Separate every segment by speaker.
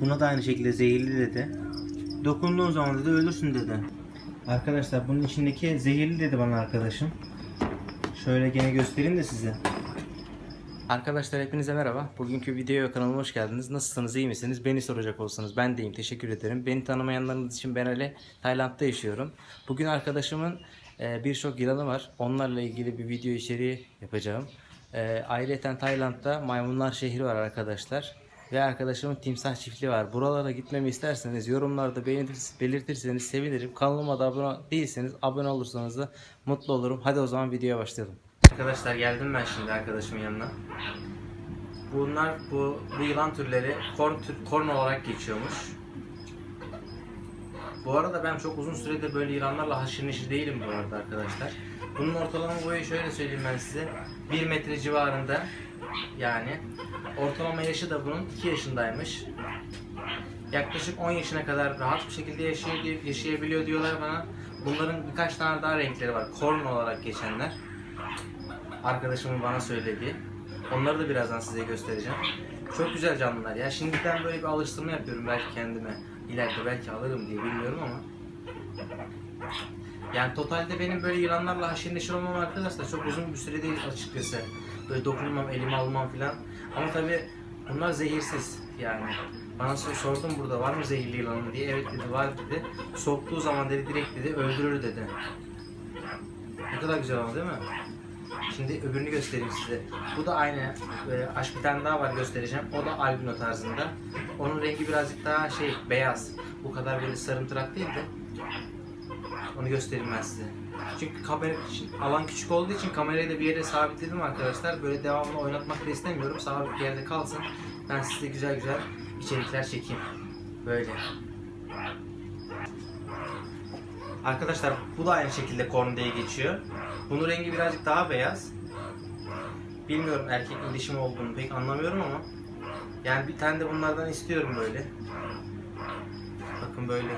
Speaker 1: Buna da aynı şekilde zehirli dedi. Dokunduğun zaman dedi ölürsün dedi. Arkadaşlar bunun içindeki zehirli dedi bana arkadaşım. Şöyle gene göstereyim de size. Arkadaşlar hepinize merhaba. Bugünkü videoya kanalıma hoş geldiniz. Nasılsınız, iyi misiniz? Beni soracak olsanız ben deyim. Teşekkür ederim. Beni tanımayanlarınız için ben Ali Tayland'da yaşıyorum. Bugün arkadaşımın e, birçok yılanı var. Onlarla ilgili bir video içeriği yapacağım. E, ayrıca Tayland'da maymunlar şehri var arkadaşlar. Ve arkadaşımın timsah çiftliği var. Buralara gitmemi isterseniz yorumlarda belirtirseniz sevinirim. Kanalıma da abone değilseniz abone olursanız da mutlu olurum. Hadi o zaman videoya başlayalım. Arkadaşlar geldim ben şimdi arkadaşımın yanına. Bunlar bu bu yılan türleri korn tür, korn olarak geçiyormuş. Bu arada ben çok uzun süredir böyle yılanlarla haşır neşir değilim bu arada arkadaşlar. Bunun ortalama boyu şöyle söyleyeyim ben size. 1 metre civarında yani. Ortalama yaşı da bunun 2 yaşındaymış. Yaklaşık 10 yaşına kadar rahat bir şekilde diye- yaşayabiliyor diyorlar bana. Bunların birkaç tane daha renkleri var. Korn olarak geçenler. Arkadaşımın bana söylediği. Onları da birazdan size göstereceğim. Çok güzel canlılar ya. Şimdiden böyle bir alıştırma yapıyorum belki kendime. İleride belki alırım diye bilmiyorum ama. Yani totalde benim böyle yılanlarla haşır neşir olmam arkadaşlar çok uzun bir süre değil açıkçası. Böyle dokunmam, elime almam filan. Ama tabi bunlar zehirsiz yani. Bana sor- sordum burada var mı zehirli yılanı diye. Evet dedi var dedi. Soktuğu zaman dedi direkt dedi öldürür dedi. Ne kadar güzel ama değil mi? Şimdi öbürünü göstereyim size. Bu da aynı. E, aş bir tane daha var göstereceğim. O da albino tarzında. Onun rengi birazcık daha şey beyaz. Bu kadar böyle sarımtırak değil de. Onu göstereyim ben size. Çünkü kamera alan küçük olduğu için kamerayı da bir yere sabitledim arkadaşlar. Böyle devamlı oynatmak da istemiyorum. Sabit bir yerde kalsın. Ben size güzel güzel içerikler çekeyim. Böyle. Arkadaşlar bu da aynı şekilde korn diye geçiyor. Bunun rengi birazcık daha beyaz. Bilmiyorum erkek mi olduğunu pek anlamıyorum ama. Yani bir tane de bunlardan istiyorum böyle. Bakın böyle.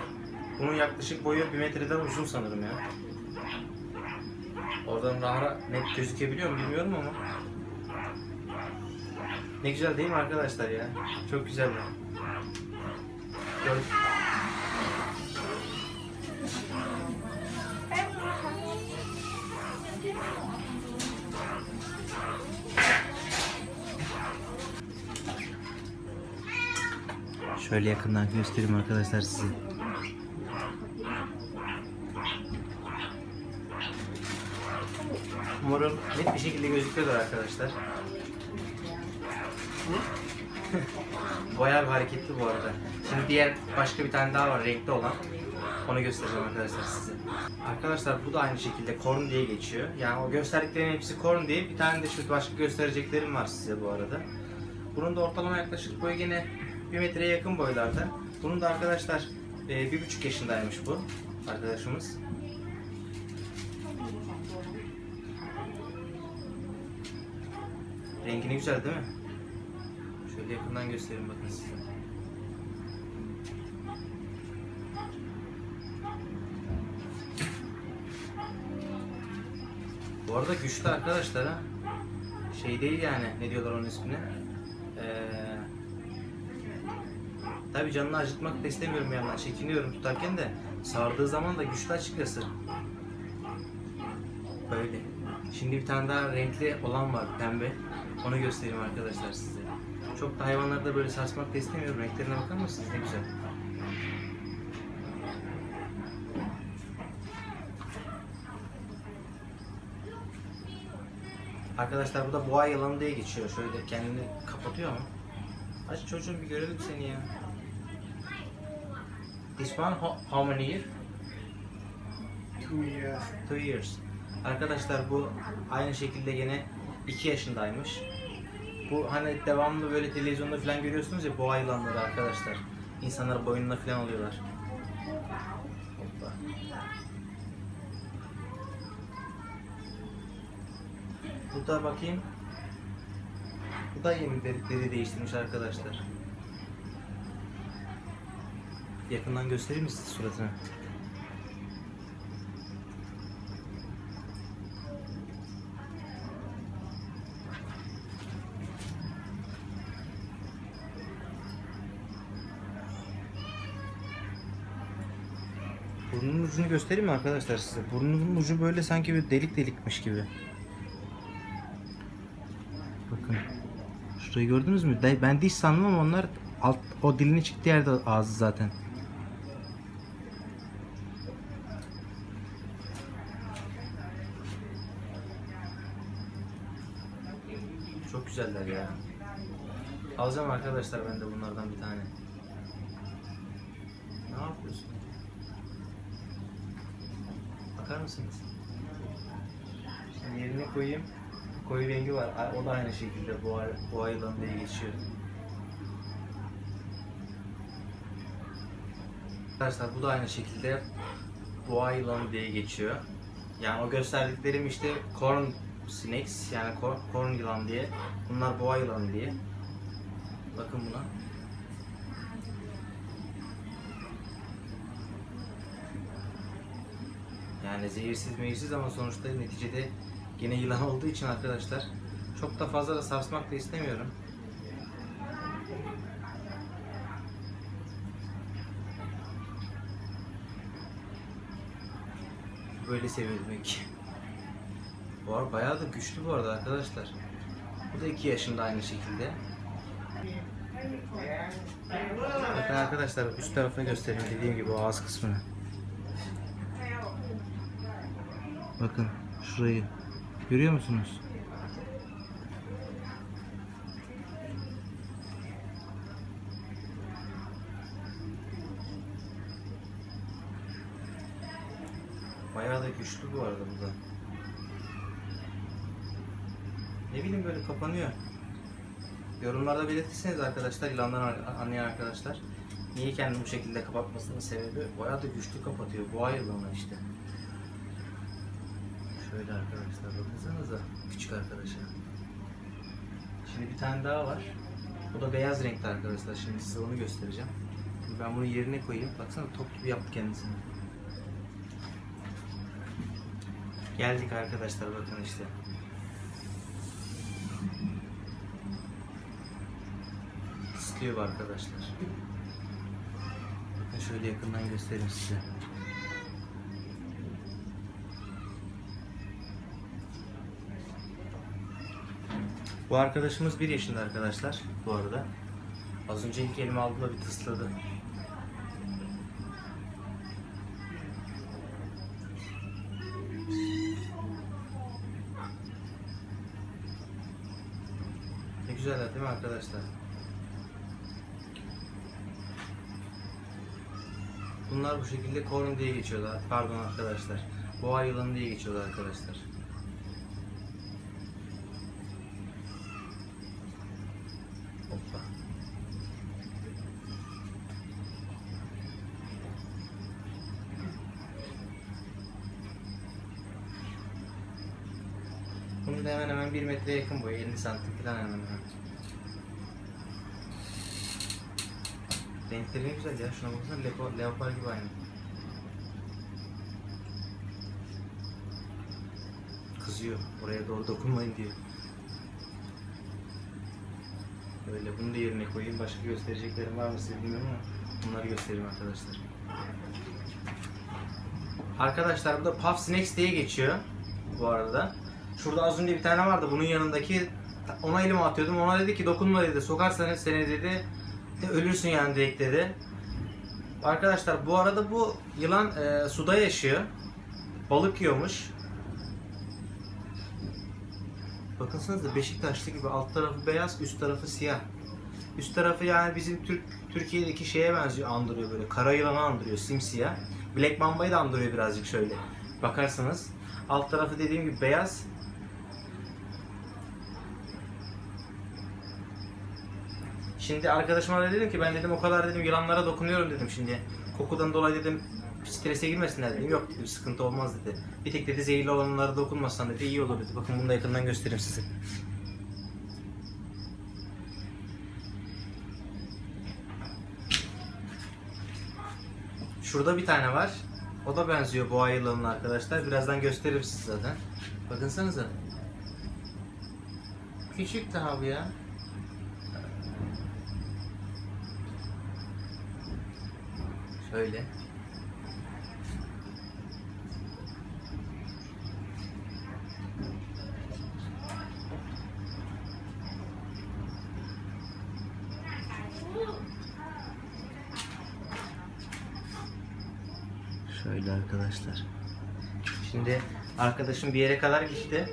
Speaker 1: Bunun yaklaşık boyu bir metreden uzun sanırım ya. Oradan rahat net gözükebiliyor mu bilmiyorum ama. Ne güzel değil mi arkadaşlar ya? Çok güzel. Gör- Şöyle yakından göstereyim arkadaşlar size. Umarım net bir şekilde gözüküyordur arkadaşlar. Bayağı bir hareketli bu arada. Şimdi diğer başka bir tane daha var renkli olan. Onu göstereceğim arkadaşlar size. Arkadaşlar bu da aynı şekilde korn diye geçiyor. Yani o gösterdiklerin hepsi korn diye. Bir tane de şu başka göstereceklerim var size bu arada. Bunun da ortalama yaklaşık boyu yine 1 metreye yakın boylarda. Bunun da arkadaşlar e, bir buçuk yaşındaymış bu arkadaşımız. Rengi ne güzel değil mi? Şöyle yakından göstereyim bakın size. Bu arada güçlü arkadaşlar ha. Şey değil yani ne diyorlar onun ismine. Ee, tabii canını acıtmak da istemiyorum yandan. Çekiniyorum tutarken de sardığı zaman da güçlü açıkçası. Böyle. Şimdi bir tane daha renkli olan var pembe. Onu göstereyim arkadaşlar size. Çok da hayvanları da böyle sarsmak da istemiyorum. Renklerine bakar mısınız? Ne güzel. Arkadaşlar bu da boğa yılanı diye geçiyor. Şöyle kendini kapatıyor ama. Aç çocuğum bir görelim seni ya. This one how, many years?
Speaker 2: Two years.
Speaker 1: Two years. Arkadaşlar bu aynı şekilde yine 2 yaşındaymış. Bu hani devamlı böyle televizyonda falan görüyorsunuz ya boğa yılanları arkadaşlar. İnsanlar boynuna falan alıyorlar. Hoppa. Bu da bakayım. Bu da yeni deri, değiştirmiş arkadaşlar. Yakından göstereyim mi size suratını? Burnunun ucunu göstereyim mi arkadaşlar size? Burnunun ucu böyle sanki bir delik delikmiş gibi. Bakın. Şurayı gördünüz mü? Ben diş sandım ama onlar alt, o dilini çıktı yerde ağzı zaten. Çok güzeller ya. Alacağım arkadaşlar ben de bunlardan bir tane. Ne yapıyorsun? Bakar mısınız? Şimdi yerine koyayım. Koyu rengi var. O da aynı şekilde boğa, boğa yılanı diye geçiyor. Arkadaşlar bu da aynı şekilde boğa yılanı diye geçiyor. Yani o gösterdiklerim işte corn snakes yani cor- corn yılan diye. Bunlar boğa yılanı diye. Bakın buna. Yani zehirsiz meyirsiz ama sonuçta neticede gene yılan olduğu için arkadaşlar çok da fazla da sarsmak da istemiyorum. Böyle ki. Bu arada bayağı da güçlü bu arada arkadaşlar. Bu da 2 yaşında aynı şekilde. Bakın arkadaşlar üst tarafını göstereyim dediğim gibi o ağız kısmını. Bakın şurayı. Görüyor musunuz? Bayağı da güçlü bu arada bu da. Ne bileyim böyle kapanıyor. Yorumlarda belirtirseniz arkadaşlar, yılandan an- anlayan arkadaşlar. Niye kendini bu şekilde kapatmasının sebebi bayağı da güçlü kapatıyor. Boğa yılanı işte. Şöyle arkadaşlar bakınsanıza küçük arkadaşa. Şimdi bir tane daha var. Bu da beyaz renkte arkadaşlar. Şimdi size onu göstereceğim. Şimdi ben bunu yerine koyayım. Baksana top gibi yaptı kendisini. Geldik arkadaşlar bakın işte. İstiyor bu arkadaşlar. Bakın şöyle yakından göstereyim size. Bu arkadaşımız bir yaşında arkadaşlar bu arada. Az önce ilk elime aldı da bir tısladı. Ne güzeller değil mi arkadaşlar? Bunlar bu şekilde korn diye geçiyorlar. Pardon arkadaşlar. Boğa yılanı diye geçiyorlar arkadaşlar. Hoppa. Bunun da hemen hemen 1 metreye yakın boyu. 50 santim falan hemen hemen. Renkleri ne güzel ya. Şuna baksana lepo, leopar gibi aynı. Kızıyor. Oraya doğru dokunmayın diyor. Böyle bunu da yerine koyayım. Başka göstereceklerim var mı size bilmiyorum ama bunları göstereyim arkadaşlar. Arkadaşlar bu da Puff Snacks diye geçiyor bu arada. Şurada az önce bir tane vardı bunun yanındaki ona elimi atıyordum. Ona dedi ki dokunma dedi. Sokarsan seni dedi de ölürsün yani direkt dedi. Arkadaşlar bu arada bu yılan e, suda yaşıyor. Balık yiyormuş. Bakınsanıza Beşiktaşlı gibi alt tarafı beyaz, üst tarafı siyah. Üst tarafı yani bizim Türk Türkiye'deki şeye benziyor, andırıyor böyle. Kara yılanı andırıyor, simsiyah. Black Mamba'yı da andırıyor birazcık şöyle. Bakarsanız. Alt tarafı dediğim gibi beyaz. Şimdi arkadaşıma da dedim ki ben dedim o kadar dedim yılanlara dokunuyorum dedim şimdi. Kokudan dolayı dedim strese girmesinler dedim. Yok dedim sıkıntı olmaz dedi. Bir tek dedi zehirli olanlara dokunmasan dedi iyi olur dedi. Bakın bunu da yakından göstereyim size. Şurada bir tane var. O da benziyor boğa yılanına arkadaşlar. Birazdan gösteririm size zaten. Bakınsanıza. Küçük daha bu ya. Şöyle. Şöyle arkadaşlar. Şimdi arkadaşım bir yere kadar gitti.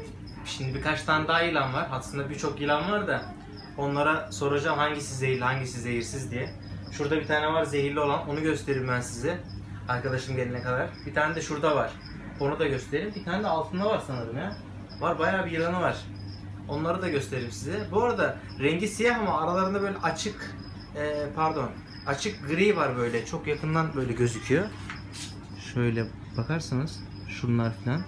Speaker 1: Şimdi birkaç tane daha yılan var. Aslında birçok yılan var da onlara soracağım hangisi zehirli, hangisi zehirsiz diye. Şurada bir tane var zehirli olan. Onu göstereyim ben size. Arkadaşım gelene kadar. Bir tane de şurada var. Onu da göstereyim. Bir tane de altında var sanırım ya. Var bayağı bir yılanı var. Onları da göstereyim size. Bu arada rengi siyah ama aralarında böyle açık e, pardon açık gri var böyle. Çok yakından böyle gözüküyor. Şöyle bakarsanız şunlar falan.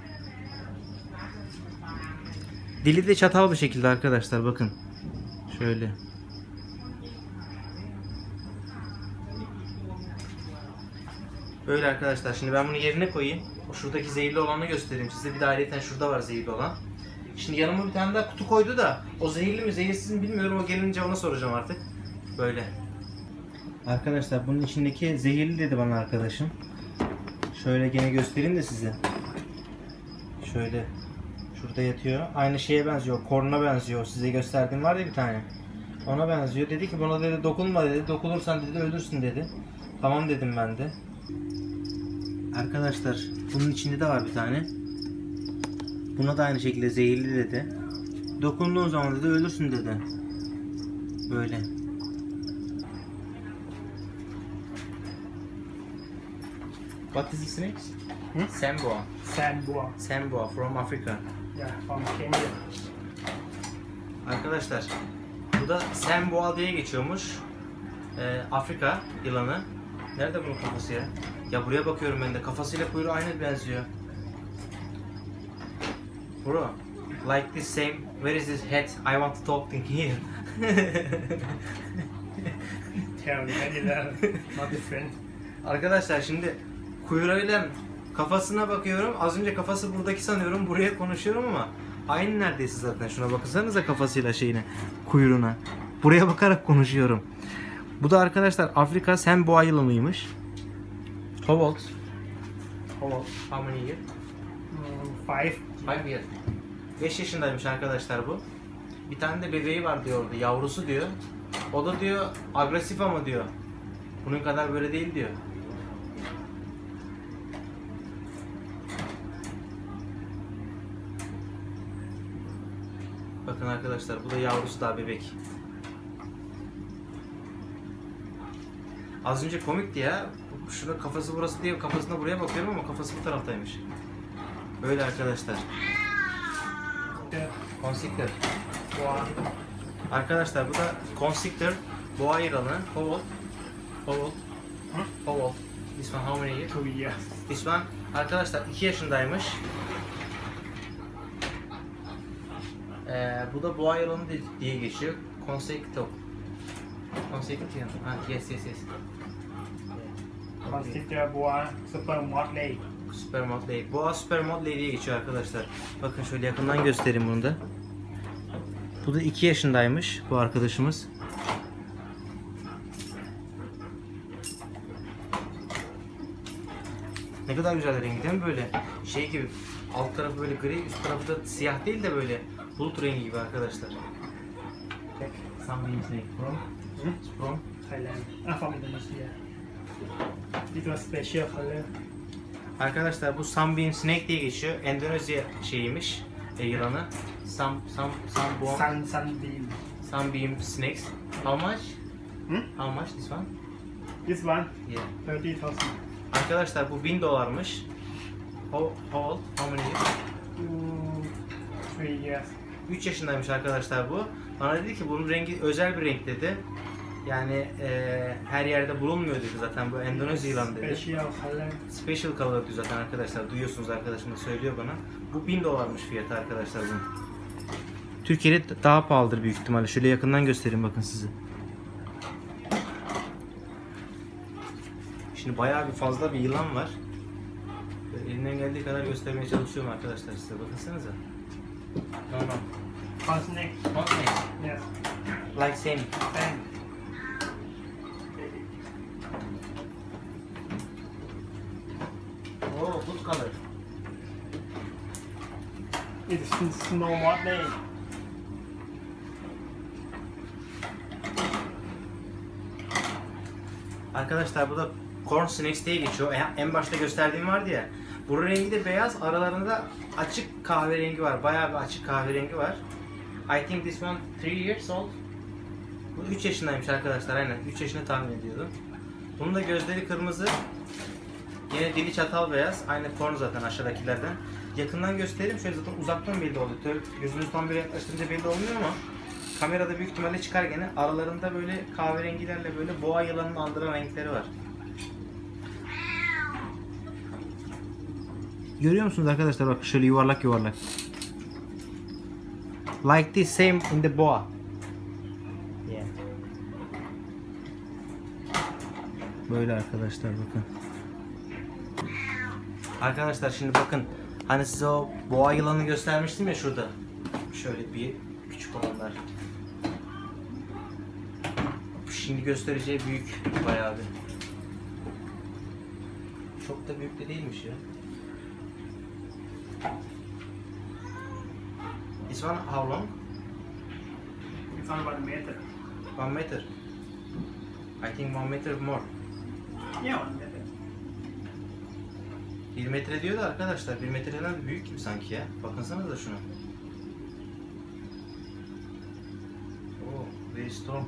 Speaker 1: Dili de çatal bir şekilde arkadaşlar bakın. Şöyle. Böyle arkadaşlar. Şimdi ben bunu yerine koyayım. O şuradaki zehirli olanı göstereyim size. Bir de ayrıca şurada var zehirli olan. Şimdi yanıma bir tane daha kutu koydu da o zehirli mi zehirsiz mi bilmiyorum. O gelince ona soracağım artık. Böyle. Arkadaşlar bunun içindeki zehirli dedi bana arkadaşım. Şöyle gene göstereyim de size. Şöyle. Şurada yatıyor. Aynı şeye benziyor. Korna benziyor. Size gösterdiğim var ya bir tane. Ona benziyor. Dedi ki buna dedi dokunma dedi. Dokunursan dedi ölürsün dedi. Tamam dedim ben de. Arkadaşlar bunun içinde de var bir tane. Buna da aynı şekilde zehirli dedi. Dokunduğun zaman dedi ölürsün dedi. Böyle. What is the snake?
Speaker 2: Hmm?
Speaker 1: Samboa.
Speaker 2: Sandboa.
Speaker 1: Samboa from Africa.
Speaker 2: Yeah, from Kenya.
Speaker 1: Arkadaşlar bu da Samboa diye geçiyormuş. Ee, Afrika yılanı. Nerede bunun kafası ya? Ya buraya bakıyorum ben de. Kafasıyla kuyruğu aynı benziyor. Bro, like this same. Where is his head? I want to talk to here.
Speaker 2: Tell me, not different.
Speaker 1: Arkadaşlar şimdi kuyruğuyla kafasına bakıyorum. Az önce kafası buradaki sanıyorum. Buraya konuşuyorum ama aynı neredeyse zaten. Şuna baksanıza kafasıyla şeyine, kuyruğuna. Buraya bakarak konuşuyorum. Bu da arkadaşlar Afrika sen boğa yılanıymış. How old? How old? How many years?
Speaker 2: Mm, five.
Speaker 1: Five years. 5 yaşındaymış arkadaşlar bu. Bir tane de bebeği var diyor orada, yavrusu diyor. O da diyor agresif ama diyor. Bunun kadar böyle değil diyor. Bakın arkadaşlar bu da yavrusu daha bebek. Az önce komikti ya. Şuna kafası burası diye kafasına buraya bakıyorum ama kafası bu taraftaymış. Böyle arkadaşlar. Constrictor.
Speaker 2: Boa.
Speaker 1: Arkadaşlar bu da Constrictor boğa yılanı. How old? How old? How old? This one how many years?
Speaker 2: Two years.
Speaker 1: This one arkadaşlar 2 yaşındaymış. Ee, bu da boğa yılanı di- diye geçiyor. Constrictor. Constrictor. Ha, yes yes yes.
Speaker 2: Consider boa super motley.
Speaker 1: Super Motley. Boğa Super Motley diye geçiyor arkadaşlar. Bakın şöyle yakından göstereyim bunu da. Bu da 2 yaşındaymış bu arkadaşımız. Ne kadar güzel rengi değil mi böyle? Şey gibi alt tarafı böyle gri, üst tarafı da siyah değil de böyle bulut rengi gibi arkadaşlar. Sunbeam snake from, from
Speaker 2: Thailand. Ah, from Indonesia. It was special color.
Speaker 1: Arkadaşlar bu Sunbeam Snake diye geçiyor. Endonezya şeyiymiş. E, yılanı. Sun, sun, sunborn,
Speaker 2: Sun sunbeam.
Speaker 1: sunbeam snakes. How much?
Speaker 2: Hmm?
Speaker 1: How much this one?
Speaker 2: This one,
Speaker 1: Yeah.
Speaker 2: 30,000.
Speaker 1: Arkadaşlar bu 1000 dolarmış. How, how old? How many years?
Speaker 2: Two, three years.
Speaker 1: 3 yaşındaymış arkadaşlar bu. Bana dedi ki bunun rengi özel bir renk dedi. Yani e, her yerde bulunmuyor dedi zaten bu Endonezya yılanı dedi.
Speaker 2: Special color.
Speaker 1: Special color diyor zaten arkadaşlar. Duyuyorsunuz arkadaşım da söylüyor bana. Bu 1000 dolarmış fiyatı arkadaşlar bunun. Türkiye'de daha pahalıdır büyük ihtimalle. Şöyle yakından göstereyim bakın size. Şimdi bayağı bir fazla bir yılan var. Böyle elimden geldiği kadar göstermeye çalışıyorum arkadaşlar size. Bakınsanıza. No no.
Speaker 2: Corn snake.
Speaker 1: Okay.
Speaker 2: Yes.
Speaker 1: Like same.
Speaker 2: Same.
Speaker 1: Oh, good color.
Speaker 2: It's snow motley.
Speaker 1: Arkadaşlar bu da corn snakes diye geçiyor. En- En başta gösterdiğim vardı ya. Bu rengi de beyaz. Aralarında açık kahverengi var. Bayağı bir açık kahverengi var. I think this one 3 years old. Bu 3 yaşındaymış arkadaşlar aynen. 3 yaşını tahmin ediyordum. Bunun da gözleri kırmızı. Yine dili çatal beyaz. Aynı corn zaten aşağıdakilerden. Yakından göstereyim. Şöyle zaten uzaktan belli. Tabii gözünüzü tam böyle yaklaştırınca belli olmuyor ama kamerada büyük ihtimalle çıkar gene. Aralarında böyle kahverengilerle böyle boğa yılanını andıran renkleri var. Görüyor musunuz arkadaşlar bak şöyle yuvarlak yuvarlak. Like this same in the boa. Böyle arkadaşlar bakın. Arkadaşlar şimdi bakın hani size o boğa yılanı göstermiştim ya şurada. Şöyle bir küçük olanlar. Şimdi göstereceği büyük bayağı bir. Çok da büyük de değilmiş ya. This one how long?
Speaker 2: It's on about a meter.
Speaker 1: One meter. I think one meter more.
Speaker 2: Yeah, one meter.
Speaker 1: 1 metre diyor da arkadaşlar 1 metreden de büyük gibi sanki ya. Bakınsanıza şuna. Oh, very strong.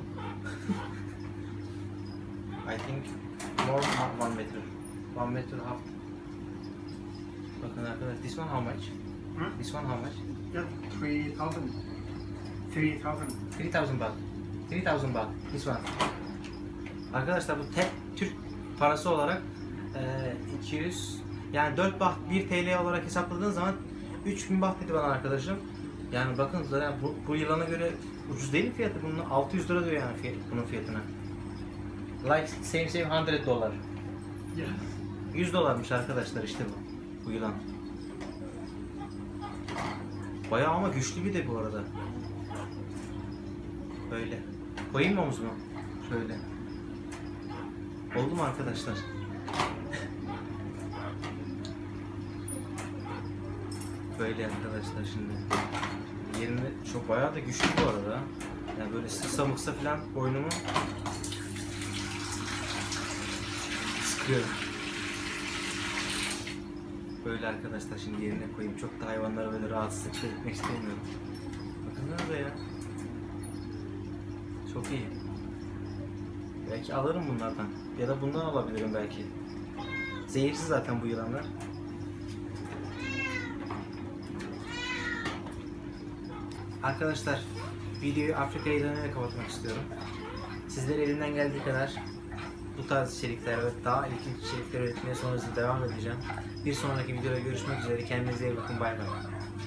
Speaker 1: I think more than 1 meter. 1 meter half. Bakın arkadaşlar, this one how much?
Speaker 2: Hmm?
Speaker 1: This one how much?
Speaker 2: Yeah, 3,000. 3,000.
Speaker 1: 3000 baht. 3000 baht. This one. Arkadaşlar bu tek Türk parası olarak eee 200 yani 4 baht 1 TL olarak hesapladığın zaman 3000 baht dedi bana arkadaşım. Yani bakın zaten bu, bu yılana göre ucuz değil mi fiyatı? Bunun 600 lira diyor yani fiyat, bunun fiyatına. Like same same 100 dolar.
Speaker 2: Yeah.
Speaker 1: 100 dolarmış arkadaşlar işte bu. Bu yılan. Bayağı ama güçlü bir de bu arada. Böyle. Koyayım mı omzuma? Şöyle. Oldu mu arkadaşlar? Böyle arkadaşlar şimdi. Yerinde çok bayağı da güçlü bu arada. Yani böyle sıksa mıksa falan boynumu sıkıyorum. Böyle arkadaşlar şimdi yerine koyayım. Çok da hayvanlara böyle rahatsızlık etmek istemiyorum. Bakın da ya. Çok iyi. Belki alırım bunlardan. Ya da bundan alabilirim belki. Zehirsiz zaten bu yılanlar. Arkadaşlar videoyu Afrika yılanıyla kapatmak istiyorum. Sizlere elimden geldiği kadar bu tarz içerikler ve daha ilginç içerikler üretmeye sonrasında devam edeceğim. Bir sonraki videoda görüşmek üzere. Kendinize iyi bakın. Bay bay.